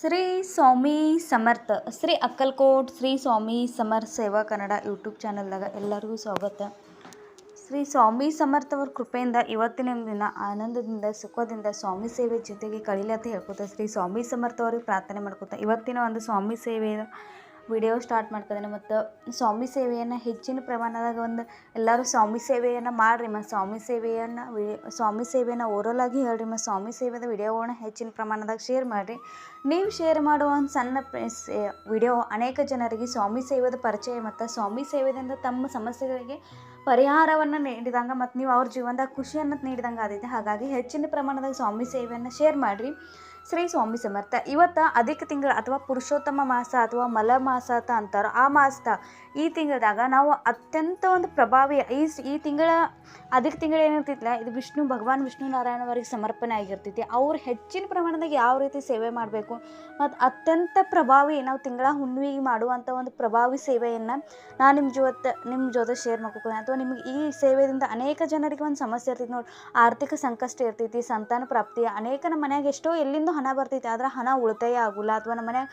ಶ್ರೀ ಸ್ವಾಮಿ ಸಮರ್ಥ, ಶ್ರೀ ಅಕ್ಕಲ್ಕೋಟ್ ಶ್ರೀ ಸ್ವಾಮಿ ಸಮರ್ಥ ಸೇವಾ ಕನ್ನಡ ಯೂಟ್ಯೂಬ್ ಚಾನಲ್ದಾಗ ಎಲ್ಲರಿಗೂ ಸ್ವಾಗತ. ಶ್ರೀ ಸ್ವಾಮಿ ಸಮರ್ಥ ಅವ್ರ ಕೃಪೆಯಿಂದ ಇವತ್ತಿನ ದಿನ ಆನಂದದಿಂದ, ಸುಖದಿಂದ ಸ್ವಾಮಿ ಸೇವೆ ಜೊತೆಗೆ ಕಳೀಲಿ ಅಂತ ಹೇಳ್ಕೊತ ಶ್ರೀ ಸ್ವಾಮಿ ಸಮರ್ಥ ಅವ್ರಿಗೆ ಪ್ರಾರ್ಥನೆ ಮಾಡ್ಕೊತ ಇವತ್ತಿನ ಒಂದು ಸ್ವಾಮಿ ಸೇವೆಯ ವಿಡಿಯೋ ಸ್ಟಾರ್ಟ್ ಮಾಡ್ತಿದ್ದೇನೆ. ಮತ್ತು ಸ್ವಾಮಿ ಸೇವೆಯನ್ನು, ಹೆಚ್ಚಿನ ಪ್ರಮಾಣದಾಗ ಒಂದು ಎಲ್ಲರೂ ಸ್ವಾಮಿ ಸೇವೆಯನ್ನು ಮಾಡಿರಿ. ಮತ್ತು ಸ್ವಾಮಿ ಸೇವೆಯನ್ನು ಸ್ವಾಮಿ ಸೇವೆಯನ್ನು ಓರಲ್ ಆಗಿ ಹೇಳ್ರಿ. ಮತ್ತು ಸ್ವಾಮಿ ಸೇವೆದ ವಿಡಿಯೋಗಳನ್ನ ಹೆಚ್ಚಿನ ಪ್ರಮಾಣದಾಗ ಶೇರ್ ಮಾಡಿರಿ. ನೀವು ಶೇರ್ ಮಾಡುವ ಒಂದು ಸಣ್ಣ ವಿಡಿಯೋ ಅನೇಕ ಜನರಿಗೆ ಸ್ವಾಮಿ ಸೇವೆದ ಪರಿಚಯ ಮತ್ತು ಸ್ವಾಮಿ ಸೇವೆದಿಂದ ತಮ್ಮ ಸಮಸ್ಯೆಗಳಿಗೆ ಪರಿಹಾರವನ್ನು ನೀಡಿದಂಗೆ ಮತ್ತು ನೀವು ಅವ್ರ ಜೀವನದಾಗ ಖುಷಿಯನ್ನು ನೀಡಿದಂಗೆ ಆದೈತೆ. ಹಾಗಾಗಿ ಹೆಚ್ಚಿನ ಪ್ರಮಾಣದಾಗ ಸ್ವಾಮಿ ಸೇವೆಯನ್ನು ಶೇರ್ ಮಾಡಿರಿ. ಶ್ರೀ ಸ್ವಾಮಿ ಸಮರ್ಥ. ಇವತ್ತು ಅಧಿಕ ತಿಂಗಳು ಅಥವಾ ಪುರುಷೋತ್ತಮ ಮಾಸ ಅಥವಾ ಮಲ ಮಾಸ ಅಂತ ಅಂತಾರೋ. ಆ ಮಾಸದ ಈ ತಿಂಗಳದಾಗ ನಾವು ಅತ್ಯಂತ ಒಂದು ಪ್ರಭಾವಿ ಈ ಈ ತಿಂಗಳ ಅಧಿಕ ತಿಂಗಳು ಏನಿರ್ತಿತ್ತಲ್ಲ ಇದು ವಿಷ್ಣು, ಭಗವಾನ್ ವಿಷ್ಣು ನಾರಾಯಣ ಅವರಿಗೆ ಸಮರ್ಪಣೆ ಆಗಿರ್ತೈತಿ. ಅವ್ರು ಹೆಚ್ಚಿನ ಪ್ರಮಾಣದಾಗ ಯಾವ ರೀತಿ ಸೇವೆ ಮಾಡಬೇಕು ಮತ್ತು ಅತ್ಯಂತ ಪ್ರಭಾವಿ ನಾವು ತಿಂಗಳ ಹುಣ್ಣಿಮೆಗೆ ಮಾಡುವಂಥ ಒಂದು ಪ್ರಭಾವಿ ಸೇವೆಯನ್ನು ನಾನು ನಿಮ್ಮ ಜೊತೆ ನಿಮ್ಮ ಜೊತೆ ಶೇರ್ ಮಾಡ್ಕೊತೀನಿ. ಅಥವಾ ನಿಮ್ಗೆ ಈ ಸೇವೆಯಿಂದ ಅನೇಕ ಜನರಿಗೆ ಒಂದು ಸಮಸ್ಯೆ ಇರ್ತೈತಿ ನೋಡಿ. ಆರ್ಥಿಕ ಸಂಕಷ್ಟ ಇರ್ತೈತಿ, ಸಂತಾನ ಪ್ರಾಪ್ತಿ, ಅನೇಕ ನಮ್ಮ ಮನೆಯಾಗ ಎಷ್ಟೋ ಎಲ್ಲಿಂದ ಹಣ ಬರ್ತೈತೆ, ಆದ್ರೆ ಹಣ ಉಳಿತಾಯ ಆಗೋಲ್ಲ. ಅಥವಾ ನಮ್ಮ ಮನ್ಯಾಗ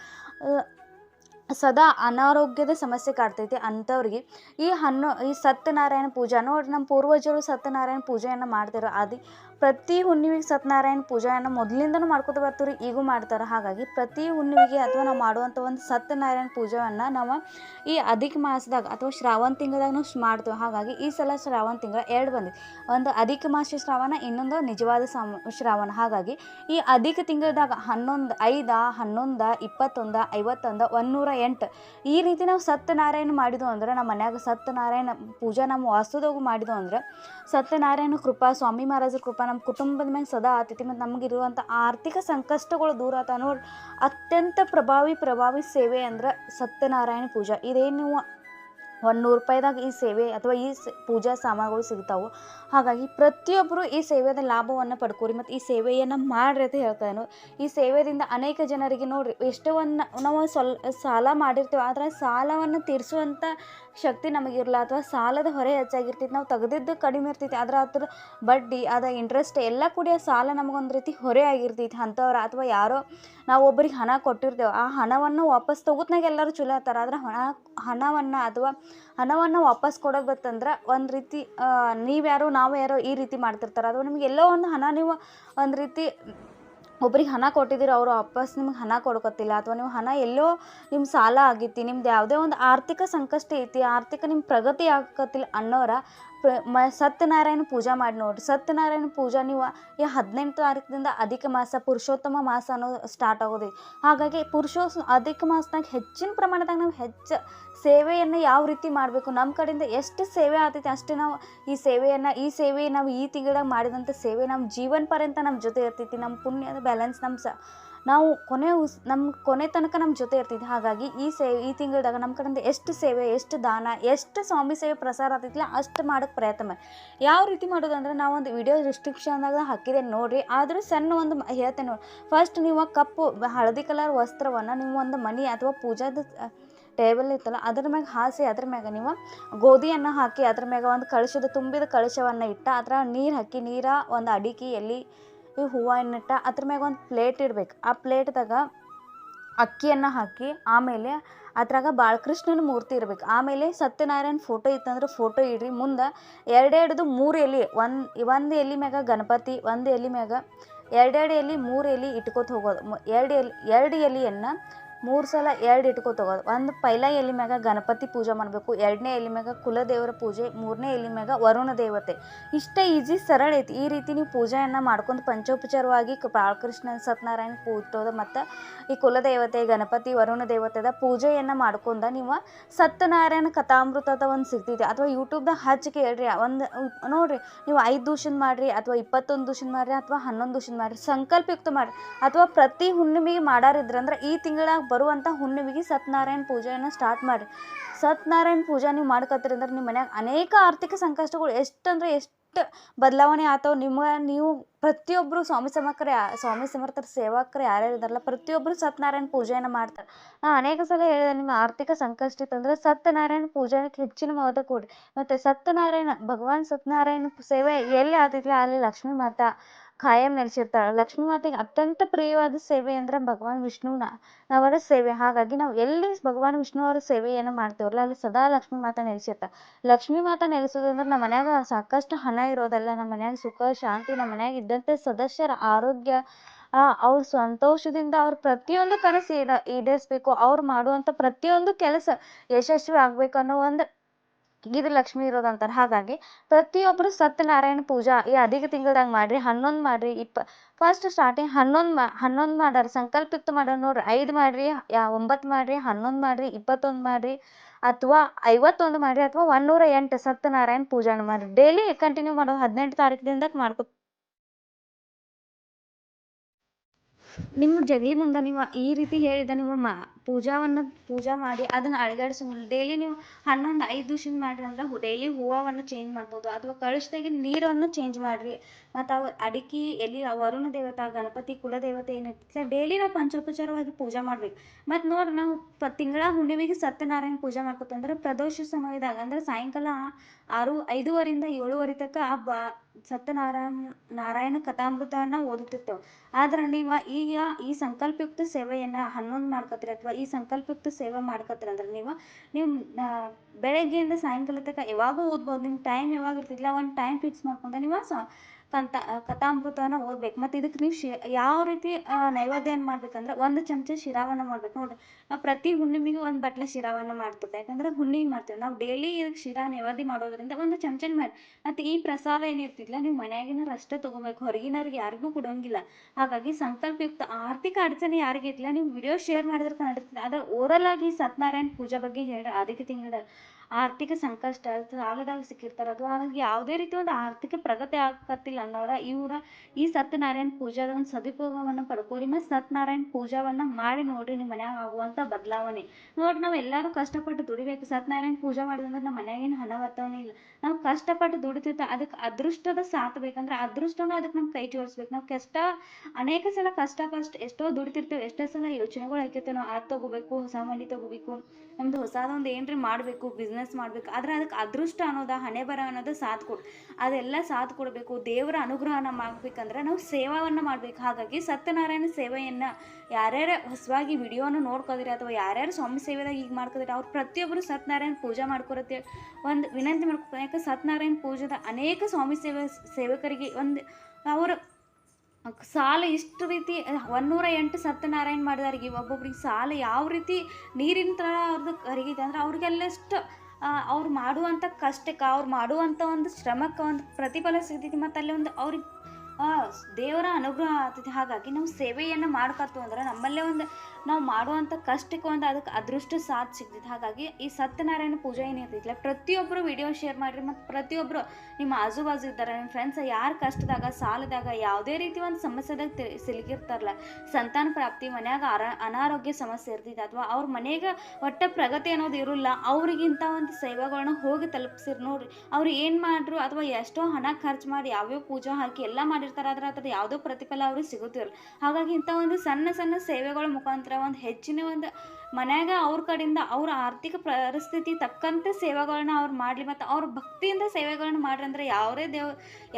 ಸದಾ ಅನಾರೋಗ್ಯದ ಸಮಸ್ಯೆ ಕಾಡ್ತೈತಿ ಅಂಥವ್ರಿಗೆ. ಈ ಹಣ್ಣು, ಈ ಸತ್ಯನಾರಾಯಣ ಪೂಜಾ, ನೋಡಿ ನಮ್ಮ ಪೂರ್ವಜರು ಸತ್ಯನಾರಾಯಣ ಪೂಜೆಯನ್ನು ಮಾಡ್ತಿರೋ ಅದು ಪ್ರತಿ ಹುಣ್ಣಿಮೆಗೆ ಸತ್ಯನಾರಾಯಣ ಪೂಜೆಯನ್ನು ಮೊದಲಿಂದನೂ ಮಾಡ್ಕೊತ ಬರ್ತೀವಿ ಈಗೂ ಮಾಡ್ತಾರೆ. ಹಾಗಾಗಿ ಪ್ರತಿ ಹುಣ್ಣಿಮೆಗೆ ಅಥವಾ ನಾವು ಮಾಡುವಂಥ ಒಂದು ಸತ್ಯನಾರಾಯಣ ಪೂಜೆಯನ್ನು ನಾವು ಈ ಅಧಿಕ ಮಾಸದಾಗ ಅಥವಾ ಶ್ರಾವಣ ತಿಂಗಳದಾಗೂ ಮಾಡ್ತೀವಿ. ಹಾಗಾಗಿ ಈ ಸಲ ಶ್ರಾವಣ ತಿಂಗಳ ಎರಡು ಬಂದಿದೆ. ಒಂದು ಅಧಿಕ ಮಾಸ ಶ್ರಾವಣ, ಇನ್ನೊಂದು ನಿಜವಾದ ಸಮ ಶ್ರಾವಣ. ಹಾಗಾಗಿ ಈ ಅಧಿಕ ತಿಂಗಳದಾಗ ಹನ್ನೊಂದು ಐದ, ಹನ್ನೊಂದ, ಇಪ್ಪತ್ತೊಂದ, ಐವತ್ತೊಂದ ಒಂದೂರ ಎಂಟು ಈ ರೀತಿ ನಾವು ಸತ್ಯನಾರಾಯಣ ಮಾಡಿದ್ವು ಅಂದ್ರೆ ನಮ್ಮ ಮನ್ಯಾಗ ಸತ್ಯನಾರಾಯಣ ಪೂಜಾ ನಮ್ಮ ವಾಸ್ತುದಾಗೂ ಮಾಡಿದ್ವು ಅಂದ್ರೆ ಸತ್ಯನಾರಾಯಣ ಕೃಪಾ, ಸ್ವಾಮಿ ಮಹಾರಾಜರ ಕೃಪಾ ನಮ್ಮ ಕುಟುಂಬದ ಮ್ಯಾಗ ಸದಾ ಆತೈತಿ ಮತ್ತು ನಮಗಿರುವಂಥ ಆರ್ಥಿಕ ಸಂಕಷ್ಟಗಳು ದೂರ ಆತ ನೋಡಿ. ಅತ್ಯಂತ ಪ್ರಭಾವಿ ಪ್ರಭಾವಿ ಸೇವೆ ಅಂದ್ರೆ ಸತ್ಯನಾರಾಯಣ ಪೂಜಾ. ಇದೇನು ನೀವು ಒಂದು ನೂರು ರೂಪಾಯಿದಾಗ ಈ ಸೇವೆ ಅಥವಾ ಈ ಪೂಜಾ ಸಾಮಾನುಗಳು ಸಿಗ್ತಾವೆ. ಹಾಗಾಗಿ ಪ್ರತಿಯೊಬ್ಬರು ಈ ಸೇವೆದ ಲಾಭವನ್ನು ಪಡ್ಕೋರಿ ಮತ್ತು ಈ ಸೇವೆಯನ್ನು ಮಾಡ್ರಿ ಅಂತ ಹೇಳ್ತಾನು ಈ ಸೇವೆಯಿಂದ ಅನೇಕ ಜನರಿಗೆ ನೋಡ್ರಿ, ಎಷ್ಟೋ ನಾವು ಸ್ವಲ್ ಸಾಲ ಮಾಡಿರ್ತೀವಿ, ಆದರೆ ಸಾಲವನ್ನು ತೀರಿಸುವಂಥ ಶಕ್ತಿ ನಮಗಿರಲ್ಲ ಅಥವಾ ಸಾಲದ ಹೊರೆ ಹೆಚ್ಚಾಗಿರ್ತೈತಿ, ನಾವು ತೆಗೆದಿದ್ದು ಕಡಿಮೆ ಇರ್ತೈತಿ, ಆದ್ರೆ ಅದ್ರ ಬಡ್ಡಿ ಅದ ಇಂಟ್ರೆಸ್ಟ್ ಎಲ್ಲ ಕೂಡಿ ಆ ಸಾಲ ನಮಗೊಂದು ರೀತಿ ಹೊರೆ ಆಗಿರ್ತೈತಿ, ಅಂಥವ್ರು, ಅಥವಾ ಯಾರೋ ನಾವು ಒಬ್ಬರಿಗೆ ಹಣ ಕೊಟ್ಟಿರ್ತೇವೆ, ಆ ಹಣವನ್ನು ವಾಪಸ್ ತಗೋತ್ನಾಗ ಎಲ್ಲರೂ ಚಲೋ ಆತಾರೆ, ಆದ್ರೆ ಹಣ, ಹಣವನ್ನು ಅಥವಾ ಹಣವನ್ನು ವಾಪಸ್ ಕೊಡೋಕೆ ಗೊತ್ತಂದ್ರೆ ಒಂದು ರೀತಿ ನೀವ್ಯಾರೋ ನಾವು ಯಾರೋ ಈ ರೀತಿ ಮಾಡ್ತಿರ್ತಾರೆ. ಅದು ನಿಮ್ಗೆ ಎಲ್ಲೋ ಒಂದು ಹಣ ನೀವು ಒಂದು ರೀತಿ ಒಬ್ರಿಗೆ ಹಣ ಕೊಟ್ಟಿದ್ದೀರ ಅವರು ವಾಪಸ್ ನಿಮ್ಗೆ ಹಣ ಕೊಡ್ಕೊತಿಲ್ಲ. ಅಥವಾ ನೀವು ಹಣ ಎಲ್ಲೋ ನಿಮ್ಮ ಸಾಲ ಆಗೈತಿ ನಿಮ್ದು ಯಾವುದೇ ಒಂದು ಆರ್ಥಿಕ ಸಂಕಷ್ಟ ಐತಿ, ಆರ್ಥಿಕ ನಿಮ್ಮ ಪ್ರಗತಿ ಆಗಕತ್ತಿಲ್ಲ ಅನ್ನೋರ ಪ್ರ, ಮ, ಸತ್ಯನಾರಾಯಣ ಪೂಜಾ ಮಾಡಿ ನೋಡಿರಿ. ಸತ್ಯನಾರಾಯಣ ಪೂಜಾ ನೀವು ಈ ಹದಿನೆಂಟು ತಾರೀಕಿನಿಂದ ಅಧಿಕ ಮಾಸ, ಪುರುಷೋತ್ತಮ ಮಾಸ ಅನ್ನೋದು ಸ್ಟಾರ್ಟ್ ಆಗೋದು ಹಾಗಾಗಿ ಪುರುಷೋ ಅಧಿಕ ಮಾಸದಾಗ ಹೆಚ್ಚಿನ ಪ್ರಮಾಣದಾಗ ನಾವು ಹೆಚ್ಚು ಸೇವೆಯನ್ನು ಯಾವ ರೀತಿ ಮಾಡಬೇಕು? ನಮ್ಮ ಕಡೆಯಿಂದ ಎಷ್ಟು ಸೇವೆ ಆಗ್ತೈತೆ ಅಷ್ಟು ನಾವು ಈ ಸೇವೆಯನ್ನು, ಈ ಸೇವೆ ನಾವು ಈ ತಿಂಗಳಾಗ ಮಾಡಿದಂಥ ಸೇವೆ ನಮ್ಮ ಜೀವನ ಪರ್ಯಂತ ನಮ್ಮ ಜೊತೆ ಇರ್ತೈತಿ ನಮ್ಮ ಪುಣ್ಯದ ಬ್ಯಾಲೆನ್ಸ್ ನಮ್ಮ ಸ, ನಾವು ಕೊನೆ ಉಸ್ ನಮ್ಮ ಕೊನೆ ತನಕ ನಮ್ಮ ಜೊತೆ ಇರ್ತೈತಿ. ಹಾಗಾಗಿ ಈ ಸೇವೆ ಈ ತಿಂಗಳದಾಗ ನಮ್ಮ ಕಡೆಯಿಂದ ಎಷ್ಟು ಸೇವೆ, ಎಷ್ಟು ದಾನ, ಎಷ್ಟು ಸ್ವಾಮಿ ಸೇವೆ ಪ್ರಸಾರ ಆಗ್ತೈತಿಲ್ಲ ಅಷ್ಟು ಮಾಡೋಕ್ಕೆ ಪ್ರಯತ್ನ ಮಾಡಿ. ಯಾವ ರೀತಿ ಮಾಡೋದಂದ್ರೆ ನಾವೊಂದು ವಿಡಿಯೋ ರಿಸ್ಟ್ರಿಕ್ಷನ್ದಾಗ ಹಾಕಿದೆ ನೋಡಿರಿ, ಆದರೂ ಸಣ್ಣ ಒಂದು ಹೇಳ್ತೇನೆ ನೋಡಿ. ಫಸ್ಟ್ ನೀವು ಕಪ್ಪು, ಹಳದಿ ಕಲರ್ ವಸ್ತ್ರವನ್ನು ನೀವು ಒಂದು ಮನಿ ಅಥವಾ ಪೂಜಾದ ಟೇಬಲ್ ಇತ್ತಲ್ಲ, ಅದ್ರ ಮ್ಯಾಗ ಹಾಸಿ, ಅದ್ರ ಮ್ಯಾಗ ನೀವು ಗೋಧಿಯನ್ನು ಹಾಕಿ, ಅದ್ರ ಮ್ಯಾಗ ಒಂದು ಕಳಶದ ತುಂಬಿದ ಕಳಶವನ್ನು ಇಟ್ಟ, ಅದ್ರ ನೀರು ಹಾಕಿ, ನೀರ ಒಂದು ಅಡಿಕೆ ಎಲ್ಲಿ ಈ ಹೂವನ್ನು ಇಟ್ಟ, ಅದ್ರ ಮ್ಯಾಗ ಒಂದು ಪ್ಲೇಟ್ ಇಡ್ಬೇಕು. ಆ ಪ್ಲೇಟ್ದಾಗ ಅಕ್ಕಿಯನ್ನು ಹಾಕಿ, ಆಮೇಲೆ ಅದ್ರಾಗ ಬಾಳಕೃಷ್ಣನ ಮೂರ್ತಿ ಇರ್ಬೇಕು ಆಮೇಲೆ ಸತ್ಯನಾರಾಯಣ ಫೋಟೋ ಇತ್ತಂದ್ರೆ ಫೋಟೋ ಇಡ್ರಿ. ಮುಂದೆ ಎರಡೆರಡು ಮೂರು ಎಲೆ, ಒಂದು ಒಂದು ಎಲೆ ಮ್ಯಾಗ ಗಣಪತಿ, ಒಂದು ಎಲೆ ಮ್ಯಾಗ ಎರಡೆರಡು ಎಲೆ, ಮೂರು ಎಲೆ ಇಟ್ಕೋತ ಹೋಗೋದು. ಎರಡು ಎಲೆ, ಎರಡು ಎಲೆಯನ್ನು ಮೂರು ಸಲ ಎರಡು ಇಟ್ಕೊ ತಗೋದು ಒಂದು ಪೈಲ ಎಲೆ ಮ್ಯಾಗ ಗಣಪತಿ ಪೂಜೆ ಮಾಡಬೇಕು, ಎರಡನೇ ಎಲೆ ಮ್ಯಾಗ ಕುಲದೇವರ ಪೂಜೆ, ಮೂರನೇ ಎಲೆ ಮ್ಯಾಗ ವರುಣ ದೇವತೆ. ಇಷ್ಟೇ ಈಜಿ, ಸರಳ ಐತಿ. ಈ ರೀತಿ ನೀವು ಪೂಜೆಯನ್ನು ಮಾಡ್ಕೊಂಡು ಪಂಚೋಪಚಾರವಾಗಿ ಬಾಳಕೃಷ್ಣ ಸತ್ಯನಾರಾಯಣ ಪೂಜೋದ ಮತ್ತು ಈ ಕುಲದೇವತೆ, ಗಣಪತಿ, ವರುಣ ದೇವತೆದ ಪೂಜೆಯನ್ನು ಮಾಡ್ಕೊಂಡ ನೀವು ಸತ್ಯನಾರಾಯಣ ಕಥಾಮೃತದ ಒಂದು ಸಿಗ್ತೈತಿ. ಅಥವಾ ಯೂಟ್ಯೂಬ್ದಾಗ ಹಚ್ಚಿ ಕೇಳ್ರಿ. ಒಂದು ನೋಡಿರಿ, ನೀವು ಐದು ದೂಷನ್ ಮಾಡಿರಿ, ಅಥವಾ ಇಪ್ಪತ್ತೊಂದು ದೂಷನ್ ಮಾಡಿರಿ, ಅಥವಾ ಹನ್ನೊಂದು ದೂಷನ್ ಮಾಡಿರಿ, ಸಂಕಲ್ಪಯುಕ್ತ ಮಾಡಿರಿ. ಅಥವಾ ಪ್ರತಿ ಹುಣ್ಣಿಮೆಗೆ ಮಾಡಾರಿದ್ರಂದ್ರೆ ಈ ತಿಂಗಳಾಗ ಬರುವಂಥ ಹುಣ್ಣಿಮೆಗೆ ಸತ್ಯನಾರಾಯಣ ಪೂಜೆಯನ್ನು ಸ್ಟಾರ್ಟ್ ಮಾಡಿರಿ. ಸತ್ಯನಾರಾಯಣ ಪೂಜೆ ನೀವು ಮಾಡ್ಕೊತೀರಿ ನಿಮ್ಮ ಮನ್ಯಾಗ ಅನೇಕ ಆರ್ಥಿಕ ಸಂಕಷ್ಟಗಳು ಎಷ್ಟಂದ್ರೆ ಎಷ್ಟು ಬದಲಾವಣೆ ಆತವ. ನಿಮ್ಗೆ ನೀವು ಪ್ರತಿಯೊಬ್ಬರು ಸ್ವಾಮಿ ಸಮರ್ಕರ ಸ್ವಾಮಿ ಸಮರ್ಥರ ಸೇವಕರು ಯಾರ್ಯಾರು ಇದಾರಲ್ಲ ಪ್ರತಿಯೊಬ್ಬರು ಸತ್ಯನಾರಾಯಣ ಪೂಜೆಯನ್ನು ಮಾಡ್ತಾರೆ. ನಾನು ಅನೇಕ ಸಲ ಹೇಳಿದೆ, ನಿಮ್ಮ ಆರ್ಥಿಕ ಸಂಕಷ್ಟ ಇತ್ತಂದ್ರೆ ಸತ್ಯನಾರಾಯಣ ಪೂಜೆಗೆ ಹೆಚ್ಚಿನ ಮಹತ್ವ ಕೊಡಿ ಮತ್ತು ಸತ್ಯನಾರಾಯಣ, ಭಗವಾನ್ ಸತ್ಯನಾರಾಯಣ ಸೇವೆ ಎಲ್ಲಿ ಆಗ್ತೈತಿ ಅಲ್ಲಿ ಲಕ್ಷ್ಮೀ ಮಾತಾ. ಕಾಯಂ ನೆಲೆಸಿರ್ತಾಳೆ. ಲಕ್ಷ್ಮೀ ಮಾತೆಗೆ ಅತ್ಯಂತ ಪ್ರಿಯವಾದ ಸೇವೆ ಅಂದ್ರೆ ಭಗವಾನ್ ವಿಷ್ಣುನ, ಅವರ ಸೇವೆ. ಹಾಗಾಗಿ ನಾವು ಎಲ್ಲಿ ಭಗವಾನ್ ವಿಷ್ಣು ಅವರ ಸೇವೆಯನ್ನು ಮಾಡ್ತೇವಲ್ಲ, ಅಲ್ಲಿ ಸದಾ ಲಕ್ಷ್ಮೀ ಮಾತಾ ನೆಲೆಸಿರ್ತಾಳೆ. ಲಕ್ಷ್ಮೀ ಮಾತಾ ನೆಲೆಸೋದಂದ್ರೆ ನಮ್ಮ ಮನ್ಯಾಗ ಸಾಕಷ್ಟು ಹಣ ಇರೋದಲ್ಲ, ನಮ್ಮ ಮನ್ಯಾಗ ಸುಖ, ಶಾಂತಿ, ನಮ್ಮ ಮನ್ಯಾಗ ಇದ್ದಂತೆ ಸದಸ್ಯರ ಆರೋಗ್ಯ ಅವ್ರ ಸಂತೋಷದಿಂದ ಅವ್ರ ಪ್ರತಿಯೊಂದು ಕನಸು ಈಡ, ಈಡೇರಿಸ್ಬೇಕು. ಅವ್ರು ಮಾಡುವಂತ ಪ್ರತಿಯೊಂದು ಕೆಲಸ ಯಶಸ್ವಿ ಆಗ್ಬೇಕು ಅನ್ನೋ ಒಂದು ಇದು ಲಕ್ಷ್ಮಿ ಇರೋದು ಅಂತಾರೆ ಹಾಗಾಗಿ ಪ್ರತಿಯೊಬ್ಬರು ಸತ್ಯನಾರಾಯಣ ಪೂಜಾ ಈ ಅಧಿಕ ತಿಂಗಳದಾಗ ಮಾಡ್ರಿ, ಹನ್ನೊಂದು ಮಾಡ್ರಿ, ಇಪ್ಪ ಫಸ್ಟ್ ಸ್ಟಾರ್ಟಿಂಗ್ ಹನ್ನೊಂದು ಮಾ, ಹನ್ನೊಂದು ಮಾಡಾರ ಸಂಕಲ್ಪಿತ ಮಾಡೋರು ನೋಡ್ರಿ. ಐದು ಮಾಡ್ರಿ, ಯಾ, ಒಂಬತ್ತು ಮಾಡ್ರಿ, ಹನ್ನೊಂದು ಮಾಡ್ರಿ, ಇಪ್ಪತ್ತೊಂದು ಮಾಡ್ರಿ, ಅಥವಾ ಐವತ್ತೊಂದು ಮಾಡ್ರಿ, ಅಥವಾ ಒಂದ್ನೂರಾ ಎಂಟು ಸತ್ಯನಾರಾಯಣ ಪೂಜಾನ ಮಾಡ್ರಿ. ಡೈಲಿ ಕಂಟಿನ್ಯೂ ಮಾಡೋದು ಹದಿನೆಂಟು ತಾರೀಕಿನಿಂದ ಮಾಡ್ಕೊ ನಿಮ್ಮ ಜಗಲಿ ಮುಂದೆ ನೀವು ಈ ರೀತಿ ಹೇಳಿದ ನೀವು ಮಾ, ಪೂಜಾವನ್ನು ಪೂಜಾ ಮಾಡಿ ಅದನ್ನು ಅಳಗಡಿಸಿ. ಡೈಲಿ ನೀವು ಹನ್ನೊಂದು ಐದು ದಿವ್ಸದಿಂದ ಮಾಡಿರಿ ಅಂದ್ರೆ ಡೈಲಿ ಹೂವವನ್ನು ಚೇಂಜ್ ಮಾಡ್ಬೋದು. ಅಥವಾ ಕಳಶದಾಗಿನ ನೀರನ್ನು ಚೇಂಜ್ ಮಾಡಿರಿ. ಮತ್ತು ಅವು ಅಡಿಕೆ ಎಲ್ಲಿ ವರುಣ ದೇವತೆ, ಗಣಪತಿ, ಕುಲದೇವತೆ ಏನಿರ್ತೈತೆ ಡೈಲಿ ನಾವು ಪಂಚೋಪಚಾರವಾಗಿ ಪೂಜೆ ಮಾಡ್ಬೇಕು. ಮತ್ತು ನೋಡ್ರಿ ನಾವು ಪ ತಿಂಗಳ ಹುಣ್ಣಿಮೆಗೆ ಸತ್ಯನಾರಾಯಣ ಪೂಜೆ ಮಾಡ್ಕೊತಂದ್ರೆ ಪ್ರದೋಷ ಸಮಯದಾಗ, ಅಂದ್ರೆ ಸಾಯಂಕಾಲ ಆರು, ಐದೂವರೆಯಿಂದ ಏಳುವರೆ ತನಕ ಬ ಸತ್ಯನಾರಾಯಣ, ನಾರಾಯಣ ಕಥಾಮೃತವನ್ನು ಓದುತ್ತಿರ್ತೇವೆ ಆದ್ರೆ ನೀವು ಈಗ ಈ ಸಂಕಲ್ಪಯುಕ್ತ ಸೇವೆಯನ್ನು ಹನ್ನೊಂದು ಮಾಡ್ಕೊತೀರಿ ಅಥವಾ ಈ ಸಂಕಲ್ಪಯುಕ್ತ ಸೇವೆ ಮಾಡ್ಕೊತೀರಿ ಅಂದ್ರೆ ನೀವು ನೀವು ಬೆಳಗ್ಗೆಯಿಂದ ಸಾಯಂಕಾಲ ತನಕ ಯಾವಾಗೂ ಓದ್ಬೋದು. ನಿಮ್ಮ ಟೈಮ್ ಯಾವಾಗ ಇರ್ತಿಲ್ಲ ಒಂದು ಟೈಮ್ ಫಿಕ್ಸ್ ಮಾಡ್ಕೊಂಡು ನೀವು ಸ ಕಂತ ಕಥಾಮೃತವನ್ನು ಓದ್ಬೇಕು. ಮತ್ತು ಇದಕ್ಕೆ ನೀವು ಶಿ, ಯಾವ ರೀತಿ ನೈವೇದ್ಯವನ್ನು ಮಾಡ್ಬೇಕಂದ್ರೆ ಒಂದು ಚಮಚ ಶಿರಾವನ್ನ ಮಾಡ್ಬೇಕು. ನೋಡಿರಿ ನಾವು ಪ್ರತಿ ಹುಣ್ಣಿಮೆಗೂ ಒಂದು ಬಟ್ಲೆ ಶಿರಾವನ್ನ ಮಾಡ್ತಿರ್ತೀವಿ ಯಾಕಂದ್ರೆ ಹುಣ್ಣಿಮೆ ಮಾಡ್ತೀವಿ. ನಾವು ಡೈಲಿ ಇದಕ್ಕೆ ಶಿರಾ ನೈವೇದ್ಯ ಮಾಡೋದ್ರಿಂದ ಒಂದು ಚಮಚನ ಮಾಡಿ, ಮತ್ತು ಈ ಪ್ರಸಾದ ಏನಿರ್ತಿಲ್ಲ ನೀವು ಮನ್ಯಾಗಿನವ್ರು ಅಷ್ಟೇ ತಗೋಬೇಕು. ಹೊರಗಿನವ್ರಿಗೆ ಯಾರಿಗೂ ಕೊಡೋಂಗಿಲ್ಲ. ಹಾಗಾಗಿ ಸಂಕಲ್ಪಯುಕ್ತ ಆರ್ಥಿಕ ಅಡಚಣೆ ಯಾರಿಗೆ ಇದ್ದಿಲ್ಲ ನೀವು ವಿಡಿಯೋ ಶೇರ್ ಮಾಡಿದ್ರೆ ನಡೀತದೆ ಆದರೆ ಓರಲ್ ಆಗಿ ಸತ್ಯನಾರಾಯಣ ಪೂಜೆ ಬಗ್ಗೆ ಹೇಳಿ ಅದಕ್ಕೆ ತಿಂಗಳ ಆರ್ಥಿಕ ಸಂಕಷ್ಟ ಸಾಲದಾಗ ಸಿಕ್ಕಿರ್ತಾರೆ. ಅದು ಅವ್ರಿಗೆ ಯಾವುದೇ ರೀತಿ ಒಂದು ಆರ್ಥಿಕ ಪ್ರಗತಿ ಆಗತ್ತಿಲ್ಲ ಅನ್ನೋರ ಇವ್ರ ಈ ಸತ್ಯನಾರಾಯಣ ಪೂಜಾದ ಒಂದು ಸದುಪಯೋಗವನ್ನು ಪಡ್ಕೋರಿ ಮತ್ತು ಸತ್ಯನಾರಾಯಣ ಪೂಜಾವನ್ನ ಮಾಡಿ ನೋಡ್ರಿ ನಿಮ್ಮ ಮನ್ಯಾಗ ಆಗುವಂಥ ಬದಲಾವಣೆ. ನೋಡ್ರಿ, ನಾವು ಎಲ್ಲರೂ ಕಷ್ಟಪಟ್ಟು ದುಡಿಬೇಕು. ಸತ್ಯನಾರಾಯಣ ಪೂಜೆ ಮಾಡಿದಂದ್ರೆ ನಮ್ಮ ಮನ್ಯಾಗಿನ ಹಣ ಬರ್ತಾವನೇ ಇಲ್ಲ. ನಾವು ಕಷ್ಟಪಟ್ಟು ದುಡಿತಿರ್ತ ಅದಕ್ಕೆ ಅದೃಷ್ಟದ ಸಾಥ್ ಬೇಕಂದ್ರೆ ಅದೃಷ್ಟನೂ ಅದಕ್ಕೆ ನಮ್ಮ ಕೈ ಜೋಡಿಸ್ಬೇಕು. ನಾವು ಕಷ್ಟ, ಅನೇಕ ಸಲ ಕಷ್ಟ ಕಷ್ಟ ಎಷ್ಟೋ ದುಡಿತಿರ್ತೇವೆ, ಎಷ್ಟೋ ಸಲ ಯೋಚನೆಗಳು ಹಾಕಿರ್ತೇವೆ, ನಾವು ಅದು ತಗೋಬೇಕು, ಹೊಸ ಮನೆ ತಗೋಬೇಕು, ನಮ್ದು ಹೊಸದೊಂದು ಏನ್ರಿ ಮಾಡಬೇಕು ಬಿಸ್ನೆಸ್ ಮಾಡಬೇಕು, ಆದ್ರೆ ಅದಕ್ಕೆ ಅದೃಷ್ಟ ಅನ್ನೋದ, ಹಣೆ ಬರ ಅನ್ನೋದು ಸಾಥ್ ಕೊಡು, ಅದೆಲ್ಲ ಸಾಥ್ ಕೊಡಬೇಕು, ದೇವರ ಅನುಗ್ರಹ ನಮ್ಮ ಆಗ್ಬೇಕಂದ್ರೆ ನಾವು ಸೇವಾವನ್ನ ಮಾಡ್ಬೇಕು. ಹಾಗಾಗಿ ಸತ್ಯನಾರಾಯಣ ಸೇವೆಯನ್ನು ಯಾರ್ಯಾರ ಹೊಸವಾಗಿ ವಿಡಿಯೋನ ನೋಡ್ಕೋದಿರಿ ಅಥವಾ ಯಾರ್ಯಾರು ಸ್ವಾಮಿ ಸೇವೆದಾಗ ಈಗ ಮಾಡ್ಕೋದಿರಿ, ಅವ್ರು ಪ್ರತಿಯೊಬ್ಬರು ಸತ್ಯನಾರಾಯಣ ಪೂಜೆ ಮಾಡ್ಕೊರತ್ತೆ. ಒಂದು ವಿನಂತಿ ಮಾಡ್ಕೊ ಯಾಕೆ ಸತ್ಯನಾರಾಯಣ ಪೂಜಾದ ಅನೇಕ ಸ್ವಾಮಿ ಸೇವ, ಸೇವಕರಿಗೆ ಒಂದು, ಅವರು ಸಾಲ ಇಷ್ಟು ರೀತಿ ಒನ್ನೂರ ಎಂಟು ಸತ್ಯನಾರಾಯಣ ಮಾಡಿದವ್ರಿಗೆ ಒಬ್ಬೊಬ್ರಿಗೆ ಸಾಲ ಯಾವ ರೀತಿ ನೀರಿನ ಥರ ಅವ್ರದ್ದು ಕರಿಗಿದೆ ಅಂದರೆ ಅವ್ರಿಗೆಲ್ಲಷ್ಟು ಅವ್ರು ಮಾಡುವಂಥ ಕಷ್ಟಕ್ಕೆ, ಅವ್ರು ಮಾಡುವಂಥ ಒಂದು ಶ್ರಮಕ್ಕೆ ಒಂದು ಪ್ರತಿಫಲ ಸಿಗ್ತೈತಿ ಮತ್ತು ಅಲ್ಲಿ ಒಂದು ಅವ್ರಿಗೆ ದೇವರ ಅನುಗ್ರಹ ಆಗ್ತೈತಿ. ಹಾಗಾಗಿ ನಾವು ಸೇವೆಯನ್ನು ಮಾಡ್ಕತ್ತು ಅಂದ್ರೆ ನಮ್ಮಲ್ಲೇ ಒಂದು ನಾವು ಮಾಡುವಂಥ ಕಷ್ಟಕ್ಕೆ ಒಂದು ಅದಕ್ಕೆ ಅದೃಷ್ಟ ಸಾಥ್ ಸಿಗ್ತಿತ್ತು ಹಾಗಾಗಿ ಈ ಸತ್ಯನಾರಾಯಣ ಪೂಜೆ ಏನಿರ್ತೈತಿಲ್ಲ ಪ್ರತಿಯೊಬ್ಬರು ವಿಡಿಯೋ ಶೇರ್ ಮಾಡಿರಿ ಮತ್ತು ಪ್ರತಿಯೊಬ್ಬರು ನಿಮ್ಮ ಆಜು ಬಾಜು ಇದ್ದಾರೆ, ನಿಮ್ಮ ಫ್ರೆಂಡ್ಸ್ ಯಾರು ಕಷ್ಟದಾಗ, ಸಾಲದಾಗ ಯಾವುದೇ ರೀತಿ ಒಂದು ಸಮಸ್ಯೆದಾಗ ಸಿಲುಕಿರ್ತಾರಲ್ಲ, ಸಂತಾನ ಪ್ರಾಪ್ತಿ, ಮನ್ಯಾಗ ಅನಾರೋಗ್ಯ ಸಮಸ್ಯೆ ಇರ್ತಿತ್ತು ಅಥವಾ ಅವ್ರ ಮನೆಗೆ ಒಟ್ಟು ಪ್ರಗತಿ ಅನ್ನೋದು ಇರೋಲ್ಲ, ಅವ್ರಿಗಿಂತ ಒಂದು ಸೇವೆಗಳನ್ನ ಹೋಗಿ ತಲುಪಿಸಿರ್ ನೋಡಿರಿ. ಅವ್ರು ಏನು ಮಾಡ್ರು ಅಥವಾ ಎಷ್ಟೋ ಹಣ ಖರ್ಚು ಮಾಡಿ ಯಾವ್ಯಾವ ಪೂಜೆ ಹಾಕಿ ಎಲ್ಲ ಮಾಡಿರ್ತಾರೆ, ಆದ್ರೆ ಅದ್ರ ಯಾವುದೋ ಪ್ರತಿಫಲ ಅವ್ರಿಗೆ ಸಿಗುತ್ತಿರಲ್ಲ. ಹಾಗಾಗಿ ಇಂಥ ಒಂದು ಸಣ್ಣ ಸಣ್ಣ ಸೇವೆಗಳ ಮುಖಾಂತರ ಒಂದು ಹೆಚ್ಚಿನ ಒಂದು ಮನ್ಯಾಗ ಅವ್ರ ಕಡೆಯಿಂದ ಅವ್ರ ಆರ್ಥಿಕ ಪರಿಸ್ಥಿತಿ ತಕ್ಕಂತೆ ಸೇವೆಗಳನ್ನ ಅವ್ರು ಮಾಡಲಿ ಮತ್ತು ಅವ್ರ ಭಕ್ತಿಯಿಂದ ಸೇವೆಗಳನ್ನ ಮಾಡ್ರಿ ಅಂದ್ರೆ ಯಾವುದೇ ದೇವ್,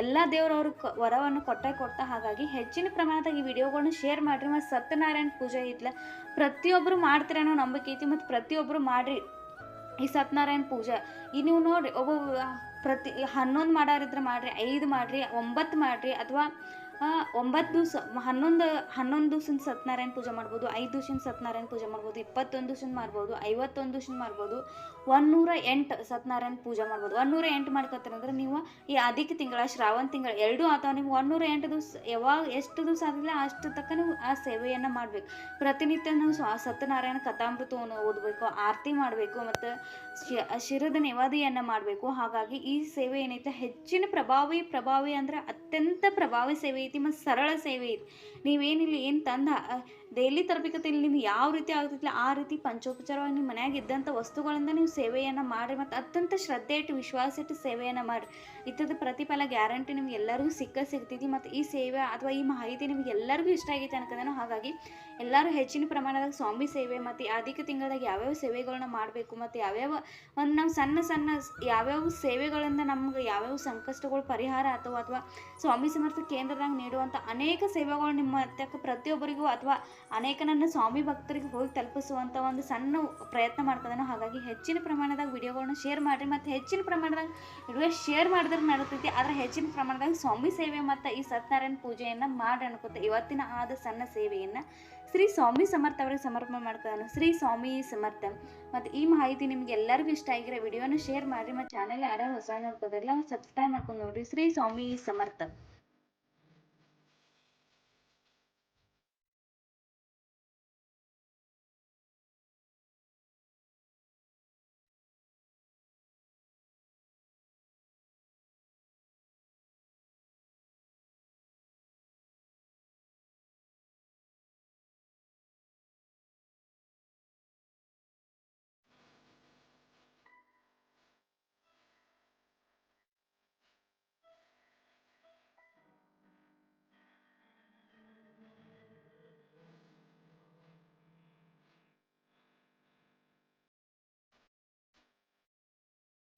ಎಲ್ಲ ದೇವ್ರು ಅವ್ರ ವರವನ್ನು ಕೊಟ್ಟೆ ಕೊಡ್ತಾ ಹಾಗಾಗಿ ಹೆಚ್ಚಿನ ಪ್ರಮಾಣದಾಗ ಈ ವಿಡಿಯೋಗಳನ್ನ ಶೇರ್ ಮಾಡಿರಿ ಮತ್ತು ಸತ್ಯನಾರಾಯಣ ಪೂಜೆ ಇತ್ಲ ಪ್ರತಿಯೊಬ್ಬರು ಮಾಡ್ತೀರ ಅನ್ನೋ ನಂಬಿಕೆ ಐತಿ ಮತ್ತು ಪ್ರತಿಯೊಬ್ಬರು ಮಾಡಿರಿ ಈ ಸತ್ಯನಾರಾಯಣ ಪೂಜೆ. ಈ ನೀವು ನೋಡಿರಿ ಒಬ್ಬ ಪ್ರತಿ ಹನ್ನೊಂದು ಮಾಡೋರಿದ್ರೆ ಮಾಡಿರಿ, ಐದು ಮಾಡಿರಿ, ಒಂಬತ್ತು ಮಾಡಿರಿ ಅಥವಾ ಒಂಬತ್ತು ದಿವಸ, ಹನ್ನೊಂದು ಹನ್ನೊಂದು ದಿವ್ಸ ಸತ್ಯನಾರಾಯಣ ಪೂಜೆ ಮಾಡ್ಬೋದು, ಐದು ದಿವ್ಸದ ಸತ್ಯನಾರಾಯಣ ಪೂಜೆ ಮಾಡ್ಬೋದು, ಇಪ್ಪತ್ತೊಂದು ದಿವ್ಸ ಮಾಡ್ಬೋದು, ಐವತ್ತೊಂದು ದಿವ್ಸ ಮಾಡ್ಬೋದು, ಒಂದೂರ ಎಂಟು ಸತ್ಯನಾರಾಯಣ ಪೂಜೆ ಮಾಡ್ಬೋದು. ಒಂದೂರ ಎಂಟು ಮಾಡ್ಕೊತೀರಂದ್ರೆ ನೀವು ಈ ಅಧಿಕ ತಿಂಗಳ, ಶ್ರಾವಣ ತಿಂಗಳ ಎರಡೂ ಅಥವಾ ನೀವು ಒಂದೂರ ಎಂಟು ದಿವ್ಸ, ಯಾವಾಗ ಎಷ್ಟು ದಿವಸ ಆಗಲಿಲ್ಲ ಅಷ್ಟು ತಕ್ಕ ನೀವು ಆ ಸೇವೆಯನ್ನು ಮಾಡಬೇಕು. ಪ್ರತಿನಿತ್ಯ ನೀವು ಸತ್ಯನಾರಾಯಣ ಕಥಾಮೃತವನ್ನು ಓದಬೇಕು, ಆರತಿ ಮಾಡಬೇಕು, ಮತ್ತು ಶಿರದ ನೆವಾದಿಯನ್ನು ಮಾಡಬೇಕು. ಹಾಗಾಗಿ ಈ ಸೇವೆ ಏನೈತೆ, ಹೆಚ್ಚಿನ ಪ್ರಭಾವಿ ಪ್ರಭಾವಿ ಅಂದ್ರೆ ಅತ್ಯಂತ ಪ್ರಭಾವಿ ಸೇವೆ ಐತಿ ಮತ್ತು ಸರಳ ಸೇವೆ ಐತಿ. ನೀವೇನಿಲ್ಲ ಏನು ತಂದ ಡೈಲಿ ತರಬೇಕಾದಲ್ಲಿ ನಿಮ್ಗೆ ಯಾವ ರೀತಿ ಆಗ್ತಿಲ್ಲ ಆ ರೀತಿ ಪಂಚೋಪಚಾರವಾಗಿ ನಿಮ್ಮ ಮನೆಯಾಗ ಇದ್ದಂಥ ವಸ್ತುಗಳಿಂದ ನೀವು ಸೇವೆಯನ್ನು ಮಾಡಿ ಮತ್ತು ಅತ್ಯಂತ ಶ್ರದ್ಧೆ ಇಟ್ಟು ವಿಶ್ವಾಸ ಇಟ್ಟು ಸೇವೆಯನ್ನು ಮಾಡಿ ಇಂಥದ್ದು ಪ್ರತಿಫಲ ಗ್ಯಾರಂಟಿ ನಿಮ್ಗೆ ಎಲ್ಲರಿಗೂ ಸಿಕ್ಕ ಸಿಗ್ತೈತಿ ಮತ್ತು ಈ ಸೇವೆ ಅಥವಾ ಈ ಮಾಹಿತಿ ನಿಮ್ಗೆ ಎಲ್ಲರಿಗೂ ಇಷ್ಟ ಆಗೈತೆ ಅನ್ಕೋದೇನೋ ಹಾಗಾಗಿ ಎಲ್ಲರೂ ಹೆಚ್ಚಿನ ಪ್ರಮಾಣದಾಗ ಸ್ವಾಮಿ ಸೇವೆ ಮತ್ತು ಅಧಿಕ ತಿಂಗಳದಾಗ ಯಾವ್ಯಾವ ಸೇವೆಗಳನ್ನ ಮಾಡಬೇಕು ಮತ್ತು ಯಾವ್ಯಾವ ಒಂದು ನಾವು ಸಣ್ಣ ಸಣ್ಣ ಯಾವ್ಯಾವ ಸೇವೆಗಳಿಂದ ನಮ್ಗೆ ಯಾವ್ಯಾವ ಸಂಕಷ್ಟಗಳು ಪರಿಹಾರ ಅಥವಾ ಅಥವಾ ಸ್ವಾಮಿ ಸಮರ್ಥ ಕೇಂದ್ರದಾಗ ನೀಡುವಂಥ ಅನೇಕ ಸೇವೆಗಳು ನಿಮ್ಮ ತಕ್ಕ ಪ್ರತಿಯೊಬ್ಬರಿಗೂ ಅಥವಾ ಅನೇಕ ನನ್ನ ಸ್ವಾಮಿ ಭಕ್ತರಿಗೆ ಹೋಗಿ ತಲುಪಿಸುವಂಥ ಒಂದು ಸಣ್ಣ ಪ್ರಯತ್ನ ಮಾಡ್ತದನೋ ಹಾಗಾಗಿ ಹೆಚ್ಚಿನ ಪ್ರಮಾಣದಾಗ ವಿಡಿಯೋಗಳನ್ನ ಶೇರ್ ಮಾಡಿರಿ ಮತ್ತು ಹೆಚ್ಚಿನ ಪ್ರಮಾಣದಾಗ ವಿಡಿಯೋ ಶೇರ್ ಮಾಡಿದ್ರೆ ನಡೀತೈತಿ ಆದರೆ ಹೆಚ್ಚಿನ ಪ್ರಮಾಣದಾಗ ಸ್ವಾಮಿ ಸೇವೆ ಮತ್ತು ಈ ಸತ್ಯನಾರಾಯಣ ಪೂಜೆಯನ್ನು ಮಾಡಿ ಅನ್ಕೋತ ಇವತ್ತಿನ ಆದ ಸಣ್ಣ ಸೇವೆಯನ್ನು ಶ್ರೀ ಸ್ವಾಮಿ ಸಮರ್ಥ ಅವರಿಗೆ ಸಮರ್ಪಣೆ ಮಾಡ್ತಾನೆ ಶ್ರೀ ಸ್ವಾಮಿ ಸಮರ್ಥ. ಮತ್ತು ಈ ಮಾಹಿತಿ ನಿಮ್ಗೆ ಎಲ್ಲರಿಗೂ ಇಷ್ಟ ಆಗಿರೋ ವಿಡಿಯೋನ ಶೇರ್ ಮಾಡಿ ಮತ್ತು ಚಾನಲ್ ಯಾರ್ಯಾರು ಹೊಸ ನೋಡ್ಕೋದಿಲ್ಲ ಸಬ್ಸ್ಕ್ರೈಬ್ ಮಾಡ್ಕೊಂಡು ನೋಡಿರಿ ಶ್ರೀ ಸ್ವಾಮಿ ಸಮರ್ಥ.